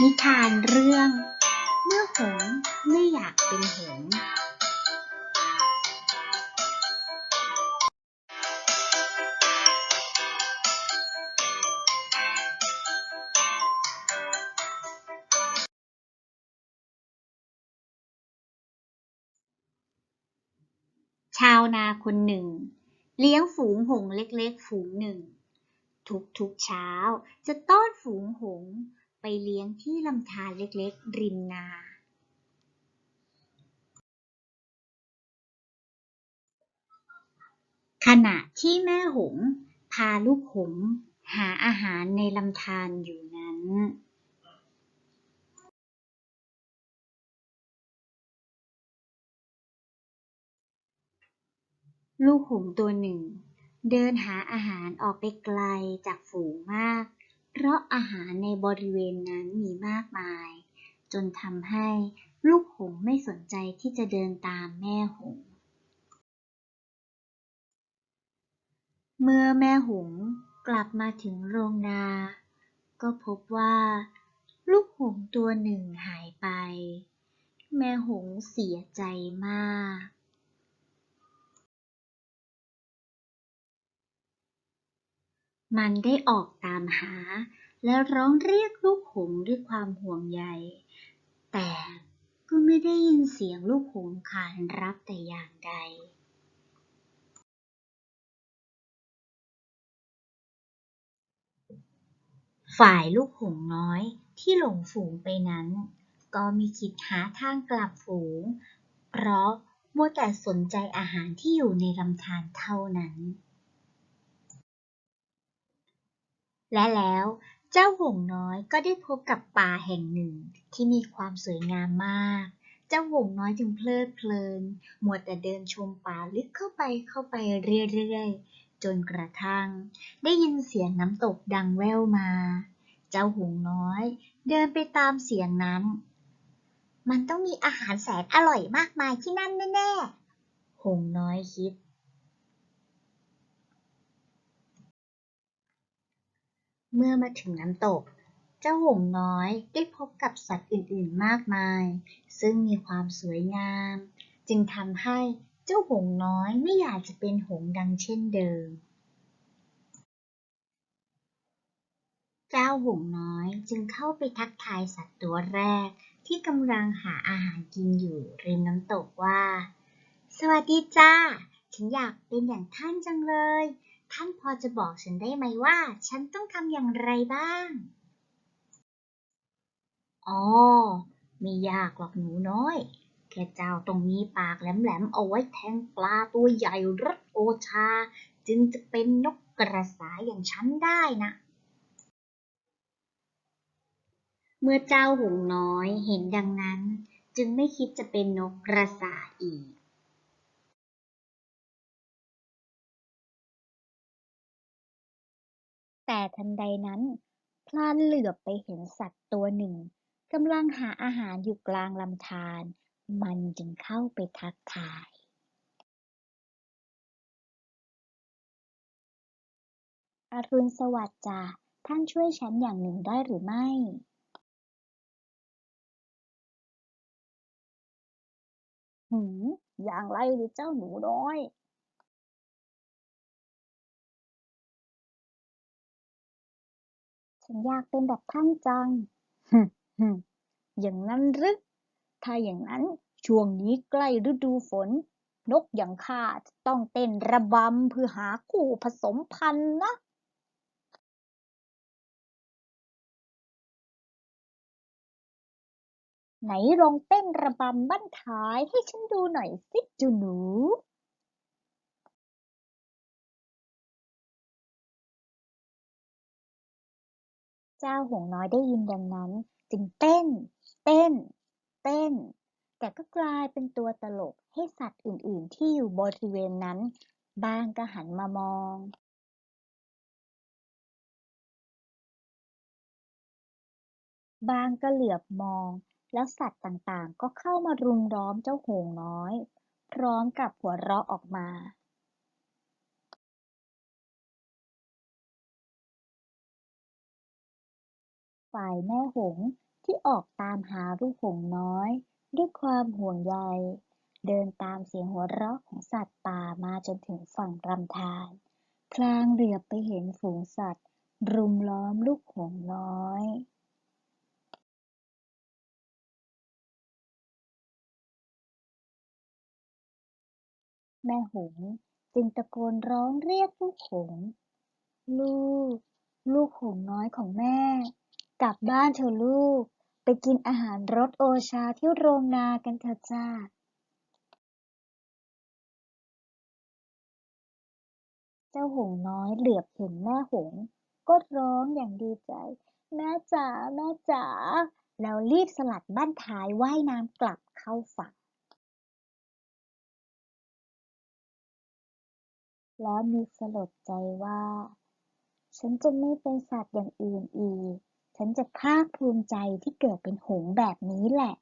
นิทานเรื่อง เมื่อหงไม่อยากเป็นหงชาวนาคนหนึ่ง เลี้ยงฝูงหงเล็กๆ ฝูงหนึ่ง ทุกๆเช้าจะต้อนฝูงหง ไปเลี้ยงที่ลำธารเล็กๆ ริมนา ขณะที่แม่หงพาลูกหงหาอาหารในลำธารอยู่นั้น ลูกหงตัวหนึ่ง เดินหาอาหารออกไปไกลจากฝูงมาก เพราะอาหารในบริเวณนั้นมีมากมาย จนทำให้ลูกหงไม่สนใจที่จะเดินตามแม่หง เมื่อแม่หงกลับมาถึงโรงนา ก็พบว่า ลูกหงตัวหนึ่งหายไป แม่หงเสียใจมาก มันได้ออกตามหา และร้องเรียกลูกหงส์ด้วยความห่วงใย แต่ก็ไม่ได้ยินเสียงลูกหงส์ขานรับแต่อย่างใดฝ่ายลูกหงส์น้อยที่หลงฝูงไปนั้น ก็มีคิดหาทางกลับฝูง เพราะมัวแต่สนใจอาหารที่อยู่ในลำธารเท่านั้น และแล้วเจ้าหงน้อยก็ได้พบกับป่าแห่งหนึ่งที่มีความสวยงามมาก เจ้าหงน้อยจึงเพลิดเพลินมัวแต่เดินชมป่าลึกเข้าไปเข้าไปเรื่อยๆ จนกระทั่ง ได้ยินเสียงน้ำตกดังแว่วมา เจ้าหงน้อย เดินไปตามเสียงนั้น มันต้องมีอาหารแสนอร่อยมากมายที่นั่นแน่ๆหงน้อยคิด เมื่อมาถึงน้ำตก เจ้าหงส์น้อยได้พบกับสัตว์อื่นๆมากมาย ซึ่งมีความสวยงาม จึงทำให้เจ้าหงส์น้อยไม่อยากจะเป็นหงส์ดังเช่นเดิม เจ้าหงส์น้อยจึงเข้าไปทักทายสัตว์ตัวแรกที่กำลังหาอาหารกินอยู่ริมน้ำตกว่า สวัสดีจ้า ฉันอยากเป็นอย่างท่านจังเลย ท่านพอจะบอกฉันได้ไหมว่า ฉันต้องทำอย่างไรบ้าง อ๋อ ไม่ยากหรอกหนูน้อย แค่เจ้าต้องมีปากแหลมๆเอาไว้แทงปลาตัวใหญ่รสโอชา จึงจะเป็นนกกระสาอย่างฉันได้นะเมื่อเจ้าหงน้อยเห็นดังนั้น จึงไม่คิดจะเป็นนกกระสาอีก แต่ทันใดนั้น พลานเหลือบไปเห็นสัตว์ตัวหนึ่งกำลังหาอาหารอยู่กลางลำธารมันจึงเข้าไปทักทายอรุณสวัสดิ์จ้ะท่านช่วยฉันอย่างหนึ่งได้หรือไม่ หืม อย่างไรหรือเจ้าหนูน้อย ฉันอยากเป็นแบบท่านจังฮึฮึอย่างนั้นหรือถ้าอย่างนั้นช่วงนี้ใกล้ฤดูฝน นกอย่างข้าจะต้องเต้นระบำเพื่อหาคู่ผสมพันธุ์นะไหนลองเต้นระบำบั้นท้ายให้ฉันดูหน่อยสิจูหนู เจ้าหงน้อยได้ยินดังนั้น จึงเต้น เต้น เต้น แต่ก็กลายเป็นตัวตลกให้สัตว์อื่นๆ ที่อยู่บริเวณนั้น บ้างก็หันมามองบางก็เหลือบมอง แล้วสัตว์ต่างๆ ก็เข้ามารุมล้อมเจ้าหงน้อย พร้อมกับหัวเราะออกมา ฝ่ายแม่หงส์ที่ออกตามหาลูกหงส์น้อย ด้วยความห่วงใย เดินตามเสียงหัวเราะของสัตว์ป่ามาจนถึงฝั่งลำธารพลางเหลือบไปเห็นฝูงสัตว์ รุมล้อมลูกหงส์น้อยแม่หงจึงตะโกนร้องเรียกลูกหง ลูก ลูกหงน้อยของแม่ กลับบ้านเถอะลูก ไปกินอาหารรสโอชาที่โรงนากันเถอะจ้าเจ้าหงน้อยเหลือบเห็นแม่หง ก็ร้องอย่างดีใจ แม่จ๋าแม่จ๋าแล้วรีบสลัดบั้นท้ายว่ายน้ำกลับเข้าฝั่งแล้วนึกสลดใจว่า ฉันจะไม่เป็นสัตว์อย่างอื่นอีก ฉันจะภาคภูมิใจที่เกิดเป็นหงส์แบบนี้แหละ